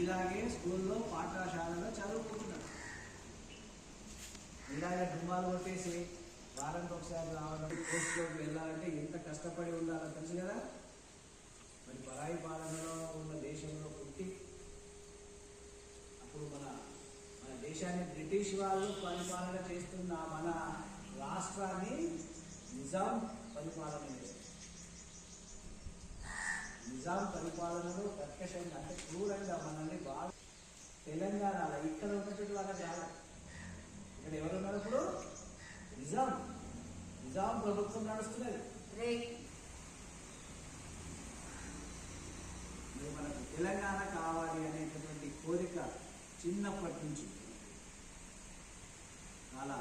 ఇలాగే స్కూల్లో పాఠశాలలో చదువుకుంటున్నాడు ఇలాగే డుమ్మాలు కొట్టేసి వారానికి ఒకసారి రావడం పోస్టులోకి వెళ్ళాలంటే ఎంత కష్టపడి ఉండాలో తెలుసు కదా? మరి పరాయి పాలనలో ఉన్న దేశంలో పుట్టి అప్పుడు మన మన దేశాన్ని బ్రిటిష్ వాళ్ళు పరిపాలన చేస్తున్న మన రాష్ట్రాన్ని నిజాం పరిపాలన చేస్తారు నిజాం పరిపాలనలో కర్కశంగా అంటే క్రూరంగా మనల్ని బాగా తెలంగాణలో ఇక్కడ ఉన్నటువంటి వాళ్ళ కాదు ఇక్కడ ఎవరున్నారు ఇప్పుడు? నిజాం. నిజాం ప్రభుత్వం నడుస్తున్నది. మనకు తెలంగాణ కావాలి అనేటటువంటి కోరిక చిన్నప్పటి నుంచి. చాలా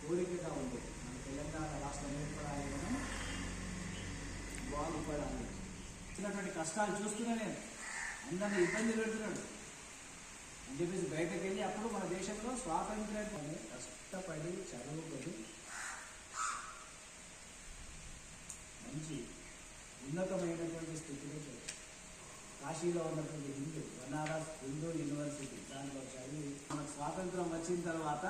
కోరికగా ఉంది మన తెలంగాణ రాష్ట్రం ఏర్పడాలి మనం బాగుపడాలి. వచ్చినటువంటి కష్టాలు చూస్తూనే నేను అందరినీ ఇబ్బంది పెడుతున్నాడు. అని చెప్పేసి బయటకు వెళ్ళి అప్పుడు మన దేశంలో స్వాతంత్ర్యం కష్టపడి చదువుకొని మంచి ఉన్నతమైనటువంటి స్థితిలో కాశీలో ఉన్నటువంటి హిందూ బనారస్ హిందూ యూనివర్సిటీ దానిలో చదివి మనకు స్వాతంత్రం వచ్చిన తర్వాత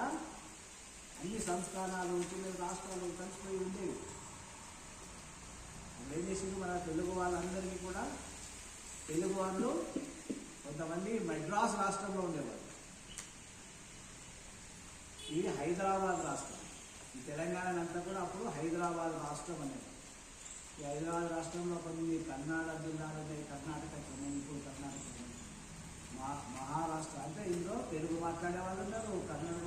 అన్ని సంస్థానాలు చిన్న రాష్ట్రాలు కలిసిపోయి ఉండేవి. చేసింది మన తెలుగు వాళ్ళందరికీ కూడా. తెలుగు వాళ్ళు కొంతమంది మద్రాస్ రాష్ట్రంలో ఉండేవారు ఇది హైదరాబాద్ రాష్ట్రం. ఈ తెలంగాణ అంతా కూడా అప్పుడు హైదరాబాద్ రాష్ట్రం అనేది. ఈ హైదరాబాద్ రాష్ట్రంలో కొన్ని కర్ణాటక జిల్లాలు ఉన్నాయి కర్ణాటక ఇప్పుడు కర్ణాటక మా మహారాష్ట్ర అంటే ఇందులో తెలుగు మాట్లాడే వాళ్ళు ఉన్నారు కన్నడ